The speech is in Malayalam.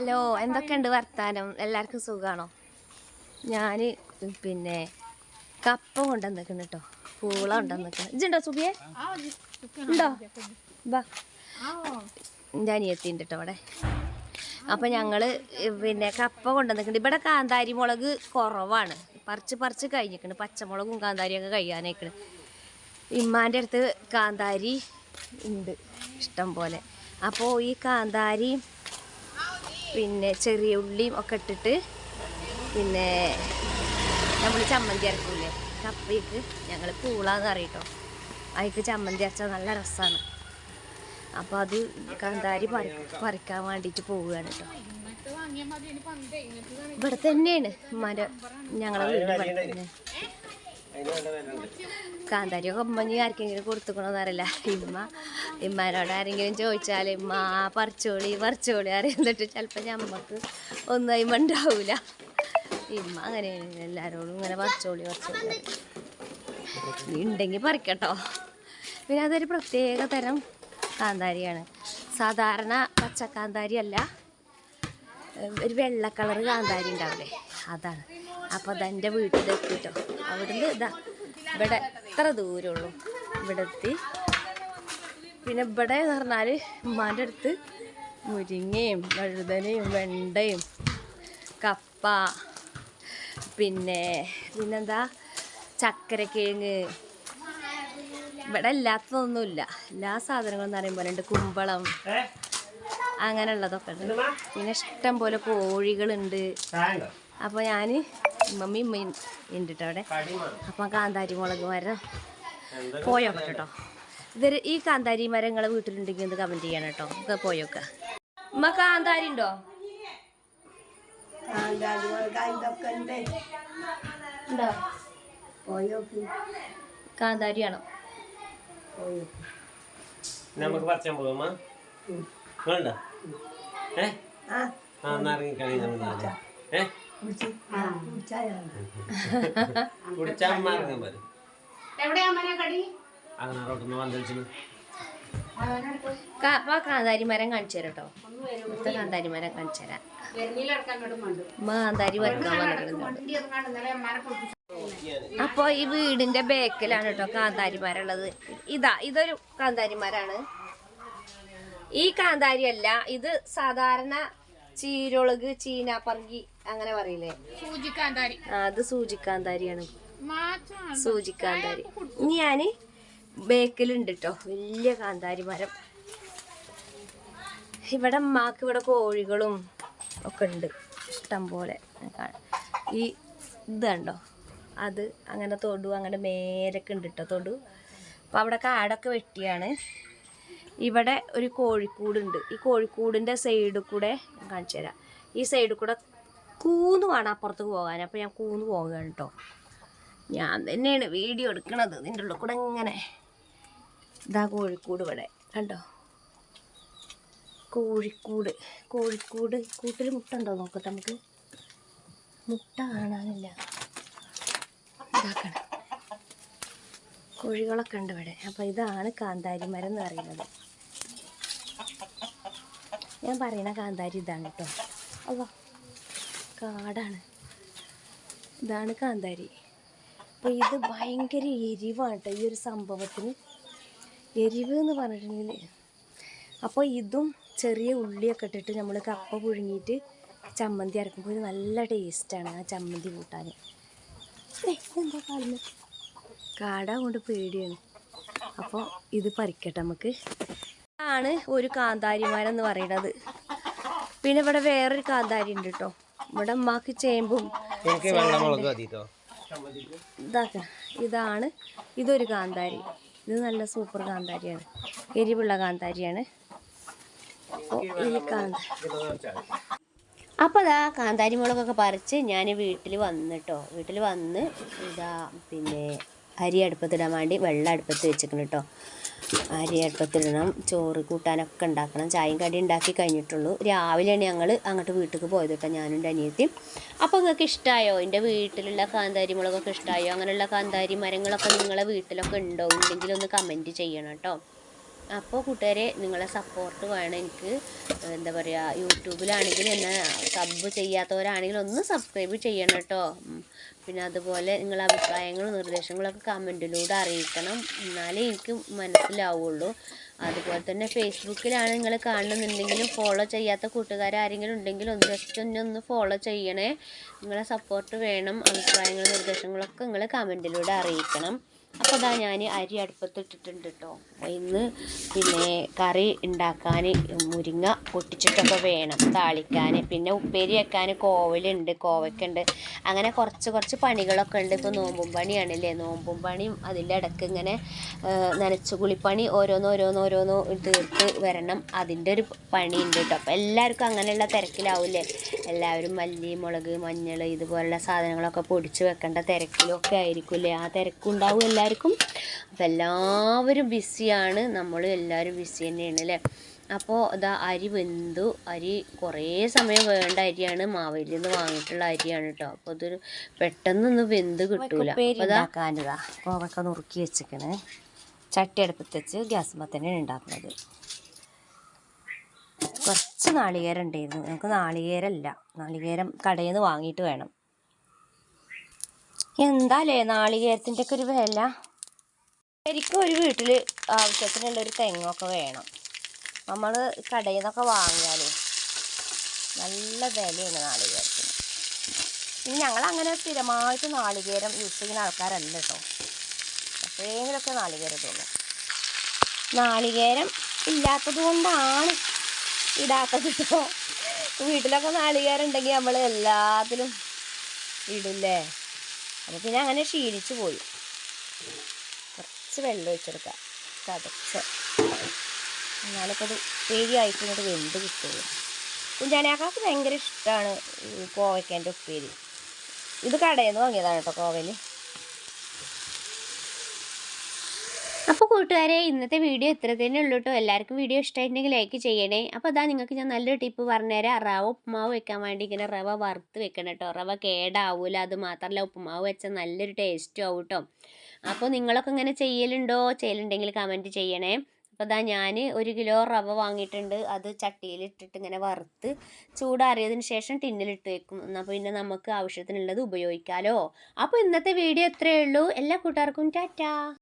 ഹലോ എന്തൊക്കെയുണ്ട് വർത്താനം? എല്ലാവർക്കും സുഖമാണോ ഞാൻ പിന്നെ കപ്പ കൊണ്ടുവന്നിരിക്കുന്നു കേട്ടോ പൂള കൊണ്ടുവന്നിക്കണം ഇജുണ്ടോ സുബിയെ ഉണ്ടോ? ബാ എന്റെ അനിയത്തിണ്ട് കേട്ടോ അവിടെ. അപ്പം ഞങ്ങൾ പിന്നെ കപ്പ കൊണ്ടുവന്നിട്ടുണ്ട് ഇവിടെ കാന്താരി മുളക് കുറവാണ്. പറിച്ച് പറിച്ച് കഴിഞ്ഞിരിക്കണ് പച്ചമുളകും കാന്താരിയൊക്കെ കഴിയാനായിക്കണ്. ഇമ്മാന്റെ അടുത്ത് കാന്താരി ഉണ്ട് ഇഷ്ടം പോലെ. അപ്പോൾ ഈ കാന്താരി പിന്നെ ചെറിയ ഉള്ളിയും ഒക്കെ ഇട്ടിട്ട് പിന്നെ നമ്മൾ ചമ്മന്തി അരക്കൂലേ? കപ്പയ്ക്ക് ഞങ്ങൾ പൂളാന്ന് അറിയട്ടോ അതിക്ക് ചമ്മന്തി അരച്ചാൽ നല്ല രസമാണ് അപ്പോൾ അത് കാന്താരി പറി പറിക്കാൻ വേണ്ടിയിട്ട് പോവുകയാണ് കേട്ടോ ഇവിടെ തന്നെയാണ് മര ഞങ്ങളെ വീട് ഇവിടെ തന്നെ കാന്താരിയൊക്കെ ഉമ്മഞ്ഞി ആർക്കെങ്കിലും കൊടുത്തുക്കണോന്നറിയില്ല ഇമ്മ ഇമ്മാനോട് ആരെങ്കിലും ചോദിച്ചാൽ ഇമ്മ പറിച്ചോളി പറിച്ചോളി അറിയുന്നിട്ട് ചിലപ്പോൾ ഞമ്മക്ക് ഒന്നും ഉണ്ടാവില്ല ഇമ്മ അങ്ങനെയാണ് എല്ലാവരോടും ഇങ്ങനെ പറിച്ചോളി പറിച്ചോളി ഉണ്ടെങ്കിൽ പറിക്കട്ടോ. പിന്നെ അതൊരു പ്രത്യേക തരം കാന്താരിയാണ്. സാധാരണ പച്ചക്കാന്താരി അല്ല ഒരു വെള്ള കളർ കാന്താരി ഉണ്ടാവില്ലേ? അതാണ്. അപ്പോൾ അതെന്റെ വീട്ടിലെത്തിട്ടോ. അവിടുന്ന് ഇതാ ഇവിടെ എത്ര ദൂരമുള്ളൂ. ഇവിടെ എത്തി പിന്നെ ഇവിടെ എന്ന് പറഞ്ഞാൽ ഉമ്മാന്റെ അടുത്ത് മുരിങ്ങയും വഴുതനയും വെണ്ടയും കപ്പ പിന്നെ പിന്നെന്താ? ചക്കരക്കിഴങ്ങ്. ഇവിടെ ഇല്ലാത്തതൊന്നുമില്ല എല്ലാ സാധനങ്ങളും എന്ന് പറയുമ്പോൾ ഉണ്ട്. കുമ്പളം. അങ്ങനെയുള്ളതൊക്കെ ഉണ്ട്. പിന്നെ ഇഷ്ടം പോലെ കോഴികളുണ്ട്. അപ്പോൾ ഞാൻ മമ്മി ഉമ്മയും ഉണ്ട് കേട്ടോ അവിടെ അപ്പം കാന്താരി മുളക് മരം. പോയോ കേട്ടോ. ഇതൊരു ഈ കാന്താരി മരം നിങ്ങളെ വീട്ടിലുണ്ടെങ്കിൽ ഒന്ന് കമന്റ് ചെയ്യണം കേട്ടോ. ഒക്കെ പോയൊക്കെ ഉമ്മ കാന്താരി ഉണ്ടോ? കാന്താരിയാണോ നമുക്ക് പറിച്ചാൻ പോകാമ വേണ്ട ഏ? ആ. എന്നാ ഇറങ്ങിക്കളി നമ്മൾ ഏ? കുടിച്ചാൽ വന്നിച്ചു അപ്പൊ കാന്താരി മരം കാണിച്ചു തരാം കേട്ടോ ഇവിടുത്തെ കാന്താരി മരം കാണിച്ചു തരാം. കാന്താരി വറുക്കാൻ വന്നിട്ടുണ്ട്. അപ്പോൾ ഈ വീടിന്റെ ബേക്കിലാണ് കേട്ടോ കാന്താരി മരം ഉള്ളത്. ഇതാ ഇതൊരു കാന്താരി മരാണ്. ഈ കാന്താരി അല്ല ഇത് സാധാരണ ചീരൊളക് ചീനാപ്പറങ്കി അങ്ങനെ പറയില്ലേ? സൂചിക്കാന്താരി. ആ അത് സൂചിക്കാന്താരിയാണ്. സൂചിക്കാന്താരി. ഇനി ഞാൻ ബേക്കിലുണ്ട് കേട്ടോ വലിയ കാന്താരി മരം. ഇവിടെ അമ്മാക്ക് ഇവിടെ കോഴികളും ഒക്കെ ഉണ്ട്. ഇഷ്ടം പോലെ ഈ ഇതുണ്ടോ അത് അങ്ങനെ തൊടു അങ്ങനെ മേലൊക്കെ ഉണ്ട് കേട്ടോ തൊടു. അപ്പോൾ അവിടെ കാടൊക്കെ വെട്ടിയാണ്. ഇവിടെ ഒരു കോഴിക്കൂടുണ്ട്. ഈ കോഴിക്കൂടിന്റെ സൈഡിൽ കൂടെ കാണിച്ചു തരാം ഈ സൈഡിൽ കൂടെ കൂന്ന് വേണം അപ്പുറത്തേക്ക് പോകാൻ അപ്പോൾ ഞാൻ കൂന്ന് പോകുകയാണ് കേട്ടോ ഞാൻ തന്നെയാണ് വീഡിയോ എടുക്കണത്. ഇതിന്റെ ഉള്ളിൽ കൂടെ ഇങ്ങനെ. ഇതാ കോഴിക്കൂട് ഇവിടെ. കണ്ടോ? കോഴിക്കൂട്. കോഴിക്കൂട്. കൂട്ടിൽ മുട്ട ഉണ്ടോ നോക്കട്ടെ നമുക്ക്? മുട്ട കാണാനില്ല. ഇതാക്കണം കോഴികളൊക്കെ ഉണ്ട് ഇവിടെ. അപ്പോൾ ഇതാണ് കാന്താരി മരം എന്ന് പറയുന്നത്. ഞാൻ പറയുന്ന കാന്താരി ഇതാണ് കേട്ടോ അല്ലോ കാടാണ്. ഇതാണ് കാന്താരി. അപ്പോൾ ഇത് ഭയങ്കര എരിവാണ് കേട്ടോ ഈ ഒരു സംഭവത്തിന്. എരിവ് എന്ന് പറഞ്ഞിട്ടുണ്ടെങ്കിൽ അപ്പോൾ ഇതും ചെറിയ ഉള്ളിയൊക്കെ ഇട്ടിട്ട് നമ്മൾ കപ്പ പുഴുങ്ങിയിട്ട് ചമ്മന്തി അരക്കുമ്പോൾ ഇത് നല്ല ടേസ്റ്റാണ് ആ ചമ്മന്തി കൂട്ടാൻ. എന്താ കാലിന് കാട കൊണ്ട് പേടിയാണ്. അപ്പോൾ ഇത് പറിക്കട്ടെ നമുക്ക്. ആണ് ഒരു കാന്താരിമാരെന്ന് മരം പറയുന്നത്. പിന്നെ ഇവിടെ വേറൊരു കാന്താരി ഉണ്ട് കേട്ടോ. ഇവിടെ അമ്മയ്ക്ക് ചേമ്പും ഇതാക്ക. ഇതാണ്. ഇതൊരു കാന്താരി. ഇത് നല്ല സൂപ്പർ കാന്താരിയാണ്. എരിവുള്ള കാന്താരിയാണ്. ഈ കാന്ത അപ്പോൾ അതാ കാന്താരി മുളകൊക്കെ പറിച്ച് ഞാൻ വീട്ടിൽ വന്നിട്ടോ വീട്ടിൽ വന്ന് ഇതാ പിന്നെ അരി അടുപ്പത്തിടാൻ വേണ്ടി വെള്ളം അടുപ്പത്ത് വെച്ചിരിക്കണം കേട്ടോ. അരി അടുപ്പത്തിടണം ചോറ് കൂട്ടാനൊക്കെ ഉണ്ടാക്കണം. ചായയും കടി ഉണ്ടാക്കി കഴിഞ്ഞിട്ടുള്ളൂ. രാവിലെയാണ് ഞങ്ങൾ അങ്ങോട്ട് വീട്ടിലേക്ക് പോയത് കേട്ടോ ഞാനും അനിയത്തിയും. അപ്പോൾ നിങ്ങൾക്ക് ഇഷ്ടമായോ എന്റെ വീട്ടിലുള്ള കാന്താരി മുളകൊക്കെ ഇഷ്ടമായോ അങ്ങനെയുള്ള കാന്താരി മരങ്ങളൊക്കെ നിങ്ങളെ വീട്ടിലൊക്കെ ഉണ്ടോ? ഉണ്ടെങ്കിൽ ഒന്ന് കമന്റ് ചെയ്യണം കേട്ടോ. അപ്പോൾ കൂട്ടുകാരെ നിങ്ങളെ സപ്പോർട്ട് വേണം എനിക്ക്. എന്താ പറയുക യൂട്യൂബിലാണെങ്കിൽ എന്നെ സബ് ചെയ്യാത്തവരാണെങ്കിൽ ഒന്ന് സബ്സ്ക്രൈബ് ചെയ്യണം കേട്ടോ. പിന്നെ അതുപോലെ നിങ്ങളുടെ അഭിപ്രായങ്ങളും നിർദ്ദേശങ്ങളൊക്കെ കമന്റിലൂടെ അറിയിക്കണം. എന്നാലേ എനിക്ക് മനസ്സിലാവുള്ളൂ. അതുപോലെ തന്നെ ഫേസ്ബുക്കിലാണ് നിങ്ങൾ കാണുന്നുണ്ടെങ്കിലും ഫോളോ ചെയ്യാത്ത കൂട്ടുകാർ ആരെങ്കിലും ഉണ്ടെങ്കിൽ ഒന്ന് ജസ്റ്റ് ഒന്ന് ഒന്ന് ഫോളോ ചെയ്യണേ. നിങ്ങളെ സപ്പോർട്ട് വേണം. അഭിപ്രായങ്ങളും നിർദ്ദേശങ്ങളൊക്കെ നിങ്ങൾ കമന്റിലൂടെ അറിയിക്കണം. അപ്പോൾ അതാ ഞാൻ അരി അടുപ്പത്തിട്ടിട്ടുണ്ട് കേട്ടോ ഇന്ന് പിന്നെ കറി ഉണ്ടാക്കാൻ മുരിങ്ങ പൊട്ടിച്ചിട്ടൊക്കെ വേണം താളിക്കാൻ പിന്നെ ഉപ്പേരി വെക്കാൻ കോവലുണ്ട് കോവയ്ക്കുണ്ട്. അങ്ങനെ കുറച്ച് കുറച്ച് പണികളൊക്കെ ഉണ്ട് ഇപ്പോൾ നോമ്പും പണിയാണല്ലേ. നോമ്പും പണിയും അതിന്റെ ഇടയ്ക്ക് ഇങ്ങനെ നനച്ചു കുളിപ്പണി ഓരോന്ന് ഓരോന്ന് ഓരോന്ന് തീർത്ത് വരണം. അതിന്റെ ഒരു പണിയുണ്ട് കേട്ടോ അപ്പോൾ എല്ലാവർക്കും അങ്ങനെയുള്ള തിരക്കിലാവില്ലേ. എല്ലാവരും മല്ലി മുളക് മഞ്ഞൾ ഇതുപോലുള്ള സാധനങ്ങളൊക്കെ പൊടിച്ച് വെക്കേണ്ട തിരക്കിലൊക്കെ ആയിരിക്കും അല്ലേ ആ തിരക്കുണ്ടാവും എല്ലാവർക്കും. അപ്പോൾ എല്ലാവരും ബിസിയാണ്. നമ്മൾ എല്ലാവരും ബിസി തന്നെയാണ് അല്ലേ? അപ്പോൾ ഇതാ അരി വെന്തു. അരി കുറേ സമയം വേണ്ട അരിയാണ്. മാവേലിയിൽ നിന്ന് വാങ്ങിയിട്ടുള്ള അരിയാണ് കേട്ടോ അപ്പോൾ അതൊരു പെട്ടെന്നൊന്നും വെന്ത് കിട്ടൂല. അപ്പോൾ കോവക്ക നുറുക്കി വെച്ചിക്കണ്. ചട്ടി അടുപ്പത്ത് വെച്ച് ഗ്യാസ് തന്നെയാണ് ഉണ്ടാക്കുന്നത്. കുറച്ച് നാളികേരം ഉണ്ടായിരുന്നു. നമുക്ക് നാളികേരമല്ല നാളികേരം കടയിൽ നിന്ന് വാങ്ങിയിട്ട് വേണം. എന്താലേ നാളികേരത്തിന്റെ ഒക്കെ ഒരു വില? ശരിക്കും ഒരു വീട്ടിൽ ആവശ്യത്തിനുള്ള ഒരു തെങ്ങൊക്കെ വേണം. നമ്മൾ കടയിൽ നിന്നൊക്കെ വാങ്ങിയാലേ നല്ല വിലയാണ് നാളികേരത്തിന്. ഇനി ഞങ്ങൾ അങ്ങനെ സ്ഥിരമായിട്ട് നാളികേരം യൂസ് ചെയ്യുന്ന ആൾക്കാരല്ല കേട്ടോ. എപ്പോഴെങ്കിലൊക്കെ നാളികേരം തോന്നും നാളികേരം ഇല്ലാത്തത് കൊണ്ടാണ് ഇടാത്തത് വീട്ടിലൊക്കെ നാളികേരം ഉണ്ടെങ്കിൽ നമ്മൾ എല്ലാത്തിലും ഇടില്ലേ അപ്പോൾ പിന്നെ അങ്ങനെ ക്ഷീണിച്ചു പോയി. കുറച്ച് വെള്ളം ഒഴിച്ചെടുക്കാം. തടച്ച് എന്നാലിപ്പോൾ അത് പേടിയായിട്ട് ഇങ്ങോട്ട് വെന്ത് കിട്ടുള്ളൂ. കുഞ്ചാനാക്കാക്ക് ഭയങ്കര ഇഷ്ടമാണ് കോവയ്ക്കേന്റെ ഉപ്പേരി. ഇത് കടയിൽ നിന്ന് വാങ്ങിയതാണ് കേട്ടോ കോവൽ അപ്പോൾ കൂട്ടുകാരെ ഇന്നത്തെ വീഡിയോ ഇത്ര തന്നെ ഉള്ളൂ കേട്ടോ എല്ലാവർക്കും വീഡിയോ ഇഷ്ടമായിട്ടുണ്ടെങ്കിൽ ലൈക്ക് ചെയ്യണേ. അപ്പോൾ അതാ നിങ്ങൾക്ക് ഞാൻ നല്ലൊരു ടിപ്പ് പറഞ്ഞുതരാം. റവ ഉപ്പുമാവ് വെക്കാൻ വേണ്ടി ഇങ്ങനെ റവ വറുത്ത് വെക്കണം കേട്ടോ റവ കേടാവൂല. അത് മാത്രമല്ല ഉപ്പുമാവ് വെച്ചാൽ നല്ലൊരു ടേസ്റ്റും ആവും കേട്ടോ അപ്പോൾ നിങ്ങളൊക്കെ ഇങ്ങനെ ചെയ്യലുണ്ടോ? ചെയ്യലുണ്ടെങ്കിൽ കമന്റ് ചെയ്യണേ. അപ്പോൾ ഇതാ ഞാൻ ഒരു കിലോ റവ വാങ്ങിയിട്ടുണ്ട്. അത് ചട്ടിയിലിട്ടിട്ട് ഇങ്ങനെ വറുത്ത് ചൂടാറിയതിന് ശേഷം ടിന്നിലിട്ട് വെക്കും. എന്നാൽ പിന്നെ നമുക്ക് ആവശ്യത്തിനുള്ളത് ഉപയോഗിക്കാമല്ലോ അപ്പോൾ ഇന്നത്തെ വീഡിയോ ഇത്രയേ ഉള്ളൂ. എല്ലാ കൂട്ടുകാർക്കും ടാറ്റാ.